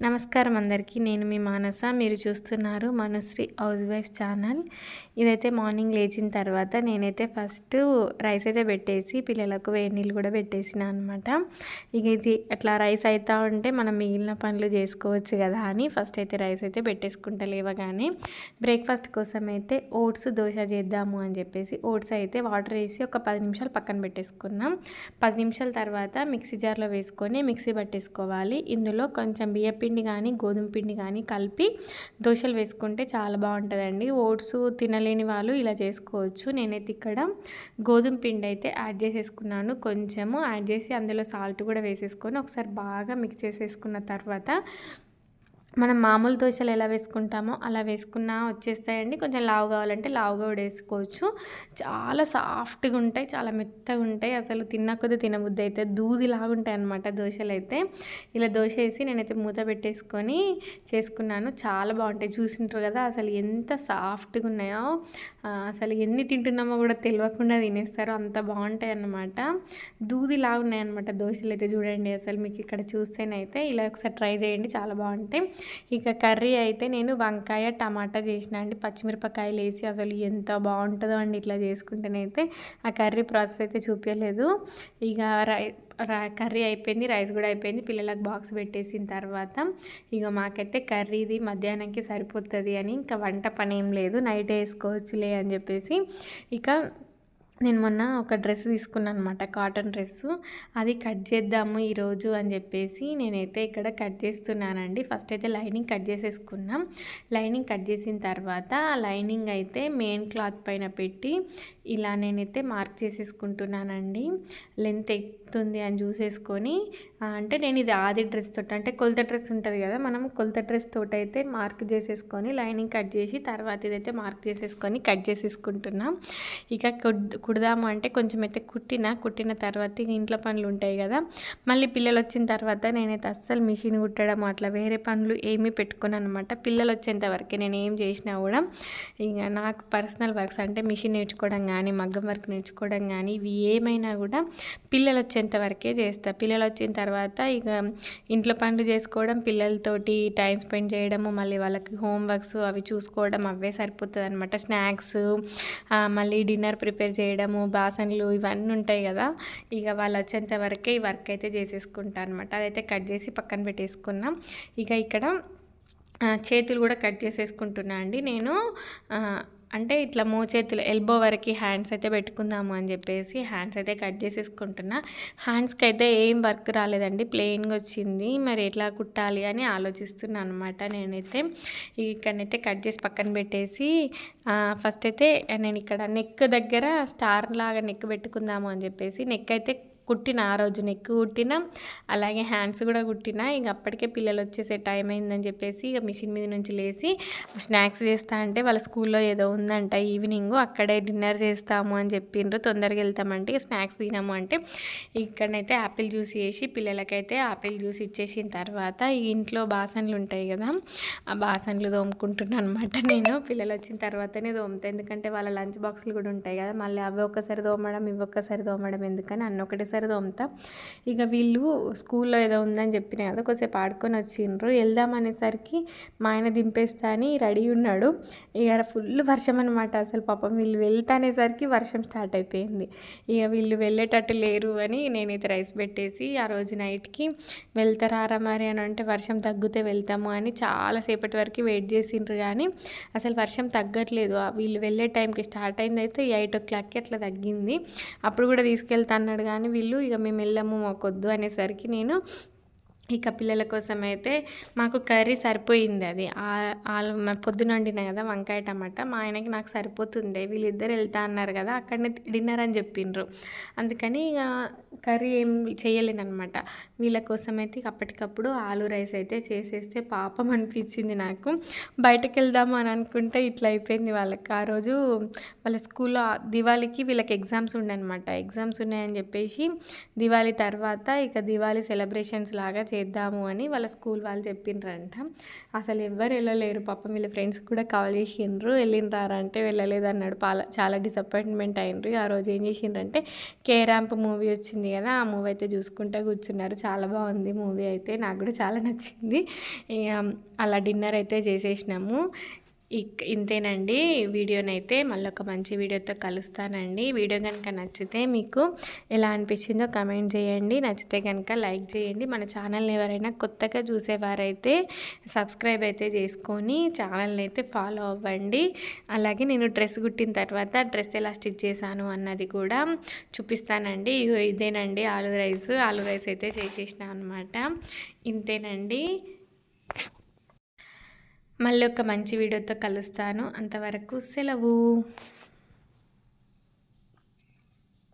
నమస్కారం అందరికీ. నేను మీ మానస. మీరు చూస్తున్నారు మనుశ్రీ హౌస్ వైఫ్ ఛానల్. ఇదైతే మార్నింగ్ లేచిన తర్వాత నేనైతే ఫస్ట్ రైస్ అయితే పెట్టేసి పిల్లలకు వేడి నీళ్ళు కూడా పెట్టేసిన అనమాట ఇక ఇది అట్లా రైస్ అవుతా ఉంటే మనం మిగిలిన పనులు చేసుకోవచ్చు కదా అని ఫస్ట్ అయితే రైస్ అయితే పెట్టేసుకుంటా లేవగానే బ్రేక్ఫాస్ట్ కోసం అయితే ఓట్స్ దోశ చేద్దాము అని చెప్పేసి ఓట్స్ అయితే వాటర్ వేసి ఒక పది నిమిషాలు పక్కన పెట్టేసుకున్నాం. పది నిమిషాల తర్వాత మిక్సీ జార్లో వేసుకొని మిక్సీ పట్టేసుకోవాలి. ఇందులో కొంచెం బియ్య పిండి కానీ గోధుమ పిండి కానీ కలిపి దోశలు వేసుకుంటే చాలా బాగుంటుందండి. ఓట్స్ తినలేని వాళ్ళు ఇలా చేసుకోవచ్చు. నేనైతే ఇక్కడ గోధుమ పిండి అయితే యాడ్ చేసేసుకున్నాను. కొంచెము యాడ్ చేసి అందులో సాల్ట్ కూడా వేసేసుకొని ఒకసారి బాగా మిక్స్ చేసేసుకున్న తర్వాత మనం మామూలు దోశలు ఎలా వేసుకుంటామో అలా వేసుకున్నా వచ్చేస్తాయండి. కొంచెం లావు కావాలంటే లావుగా కూడా వేసుకోవచ్చు. చాలా సాఫ్ట్గా ఉంటాయి చాలా మెత్తగా ఉంటాయి. అసలు తిన్న కొద్ది తినబుద్ధి అయితే దూదిలాగా లాగుంటాయి అనమాట దోశలు అయితే. ఇలా దోశ వేసి నేనైతే మూత పెట్టేసుకొని చేసుకున్నాను. చాలా బాగుంటాయి. చూసింటారు కదా అసలు ఎంత సాఫ్ట్గా ఉన్నాయో. అసలు ఎన్ని తింటున్నామో కూడా తెలియకుండా తినేస్తారు. అంత బాగుంటాయి అన్నమాట. దూది లాగున్నాయి ఉన్నాయన్నమాట దోశలు అయితే చూడండి. అసలు మీకు ఇక్కడ చూస్తేనైతే ఇలా ఒకసారి ట్రై చేయండి. చాలా బాగుంటాయి. ఇక కర్రీ అయితే నేను వంకాయ టమాటా చేసిన అండి. పచ్చిమిరపకాయలు వేసి అసలు ఎంత బాగుంటుందో అండి ఇట్లా చేసుకుంటేనైతే ఆ కర్రీ ప్రాసెస్ అయితే చూపించలేదు. ఇక రై కర్రీ అయిపోయింది రైస్ కూడా అయిపోయింది. పిల్లలకు బాక్స్ పెట్టేసిన తర్వాత ఇక మాకైతే కర్రీది మధ్యాహ్నంకి సరిపోతుంది అని ఇంకా వంట పని ఏం లేదు. నైట్ వేసుకోవచ్చులే అని చెప్పేసి ఇక నేను మొన్న ఒక డ్రెస్ తీసుకున్నాను అనమాట కాటన్ డ్రెస్. అది కట్ చేద్దాము ఈరోజు అని చెప్పేసి నేనైతే ఇక్కడ కట్ చేస్తున్నానండి. ఫస్ట్ అయితే లైనింగ్ కట్ చేసేసుకున్నాం. లైనింగ్ కట్ చేసిన తర్వాత లైనింగ్ అయితే మెయిన్ క్లాత్ పైన పెట్టి ఇలా నేనైతే మార్క్ చేసేసుకుంటున్నానండి. లెంత్ ఎక్కుతుంది అని చూసేసుకొని అంటే నేను ఇది ఆది డ్రెస్ తోటి అంటే కొలత డ్రెస్ ఉంటుంది కదా మనం కొలత డ్రెస్ తోటి అయితే మార్క్ చేసేసుకొని లైనింగ్ కట్ చేసి తర్వాత ఇదైతే మార్క్ చేసేసుకొని కట్ చేసేసుకుంటున్నాం. ఇక కుడదాము అంటే కొంచెం అయితే కుట్టిన కుట్టిన తర్వాత ఇక ఇంట్లో పనులు ఉంటాయి కదా. మళ్ళీ పిల్లలు వచ్చిన తర్వాత నేనైతే అస్సలు మిషన్ కుట్టడం అట్లా వేరే పనులు ఏమీ పెట్టుకున్నాను అనమాట పిల్లలు వచ్చేంత వరకే నేను ఏం చేసినా కూడా ఇక నాకు పర్సనల్ వర్క్స్ అంటే మిషన్ నేర్చుకోవడం కానీ మగ్గం వర్క్ నేర్చుకోవడం కానీ ఇవి ఏమైనా కూడా పిల్లలు వచ్చేంత వరకే చేస్తా. పిల్లలు వచ్చిన తర్వాత ఇక ఇంట్లో పనులు చేసుకోవడం పిల్లలతోటి టైం స్పెండ్ చేయడము మళ్ళీ వాళ్ళకి హోంవర్క్స్ అవి చూసుకోవడం అవే సరిపోతుంది అనమాట స్నాక్స్ మళ్ళీ డిన్నర్ ప్రిపేర్ చేయడం చేయడము బాసన్లు ఇవన్నీ ఉంటాయి కదా. ఇక వాళ్ళు వచ్చేంత వరకే ఈ వర్క్ అయితే చేసేసుకుంటా అనమాట అదైతే కట్ చేసి పక్కన పెట్టేసుకున్నాం. ఇక ఇక్కడ చేతులు కూడా కట్ చేసేసుకుంటున్నా అండి. నేను అంటే ఇట్లా మోచేతులు ఎల్బో వరకు హ్యాండ్స్ అయితే పెట్టుకుందాము అని చెప్పేసి హ్యాండ్స్ అయితే కట్ చేసేసుకుంటున్నా. హ్యాండ్స్కి అయితే ఏం వర్క్ రాలేదండి ప్లెయిన్గా వచ్చింది. మరి ఎట్లా కుట్టాలి అని ఆలోచిస్తున్నాను అనమాట నేనైతే. ఇక్కడనైతే కట్ చేసి పక్కన పెట్టేసి ఫస్ట్ అయితే నేను ఇక్కడ నెక్ దగ్గర స్టార్ లాగా నెక్ పెట్టుకుందాము అని చెప్పేసి నెక్ అయితే కుట్టిన ఆ రోజు నెక్ కుట్టిన అలాగే హ్యాండ్స్ కూడా కుట్టిన. ఇక అప్పటికే పిల్లలు వచ్చేసే టైం అయిందని చెప్పేసి ఇక మిషన్ మీద నుంచి లేచి స్నాక్స్ చేస్తా అంటే వాళ్ళ స్కూల్లో ఏదో ఉందంట ఈవినింగ్ అక్కడే డిన్నర్ చేస్తాము అని చెప్పిండ్రు తొందరగా వెళ్తామంటే స్నాక్స్ తినాము అంటే ఇక్కడనైతే యాపిల్ జ్యూస్ వేసి పిల్లలకైతే ఆపిల్ జ్యూస్ ఇచ్చేసిన తర్వాత ఈ ఇంట్లో బాసన్లు ఉంటాయి కదా ఆ బాసన్లు తోముకుంటున్నాను అనమాట నేను. పిల్లలు వచ్చిన తర్వాతనే తోముతాను ఎందుకంటే వాళ్ళ లంచ్ బాక్సులు కూడా ఉంటాయి కదా మళ్ళీ అవి ఒక్కసారి తోమడం ఇవి ఒక్కసారి తోమడం ఎందుకని అన్న ఒకటే ఒకసారి తోముతా ఇక వీళ్ళు స్కూల్లో ఏదో ఉందని చెప్పిన కదా కొద్దిసేపు ఆడుకొని వచ్చిండ్రు. వెళ్దాం అనేసరికి మా ఆయన దింపేస్తా అని రెడీ ఉన్నాడు. ఇక ఫుల్ వర్షం అనమాట అసలు పాపం వీళ్ళు వెళ్తానేసరికి వర్షం స్టార్ట్ అయిపోయింది. ఇక వీళ్ళు వెళ్ళేటట్టు లేరు అని నేనైతే రైస్ పెట్టేసి ఆ రోజు నైట్కి వెళ్తారా మరి అని అంటే వర్షం తగ్గితే వెళ్తాము అని చాలాసేపటి వరకు వెయిట్ చేసిండ్రు కానీ అసలు వర్షం తగ్గట్లేదు. వీళ్ళు వెళ్ళే టైంకి స్టార్ట్ అయింది అయితే ఎయిట్ ఓ క్లాక్కి అట్లా తగ్గింది. అప్పుడు కూడా తీసుకెళ్తా అన్నాడు కానీ వీళ్ళు ఇక మేము వెళ్ళాము మాకొద్దు అనేసరికి నేను ఇక పిల్లల కోసం అయితే మాకు కర్రీ సరిపోయింది అది. పొద్దున వండిన కదా వంకాయ టమాటా. మా ఆయనకి నాకు సరిపోతుండే. వీళ్ళిద్దరు వెళ్తా అన్నారు కదా అక్కడనే డిన్నర్ అని చెప్పిండ్రు. అందుకని ఇక కర్రీ ఏం చేయలేనమాట వీళ్ళ కోసం అయితే అప్పటికప్పుడు ఆలు రైస్ అయితే చేసేస్తే పాపం అనిపించింది నాకు. బయటకు వెళ్దాము అని అనుకుంటే ఇట్లా అయిపోయింది వాళ్ళకి. ఆ రోజు వాళ్ళ స్కూల్లో దివాళీకి వీళ్ళకి ఎగ్జామ్స్ ఉండనమాట ఎగ్జామ్స్ ఉన్నాయని చెప్పేసి దివాళీ తర్వాత ఇక దివాళీ సెలబ్రేషన్స్ లాగా చేద్దాము అని వాళ్ళ స్కూల్ వాళ్ళు చెప్పిండ్రంట. అసలు ఎవ్వరు వెళ్ళలేరు. పాపం వీళ్ళ ఫ్రెండ్స్ కూడా కాల్ చేసిండ్రు. వెళ్ళిండ్రారా అంటే వెళ్ళలేదు అన్నాడు పాల చాలా డిసప్పాయింట్మెంట్ అయినరు ఆ రోజు ఏం చేసిండ్రంటే కే మూవీ వచ్చింది కదా ఆ మూవీ అయితే చూసుకుంటూ కూర్చున్నారు. చాలా బాగుంది మూవీ అయితే. నాకు కూడా చాలా నచ్చింది. అలా డిన్నర్ అయితే చేసేసినాము. ఇంతేనండి. వీడియోనైతే మళ్ళీ ఒక మంచి వీడియోతో కలుస్తానండి. వీడియో కనుక నచ్చితే మీకు ఎలా అనిపించిందో కమెంట్ చేయండి. నచ్చితే కనుక లైక్ చేయండి. మన ఛానల్ని ఎవరైనా కొత్తగా చూసేవారైతే సబ్స్క్రైబ్ అయితే చేసుకొని ఛానల్ని అయితే ఫాలో అవ్వండి. అలాగే నేను డ్రెస్ కుట్టిన తర్వాత డ్రెస్ ఎలా స్టిచ్ చేశాను అన్నది కూడా చూపిస్తానండి. ఇగో ఇదేనండి ఆలు రైస్. ఆలు రైస్ అయితే చేసేసిన అనమాట ఇంతేనండి. మళ్ళీ ఒక మంచి వీడియోతో కలుస్తాను. అంతవరకు సెలవు.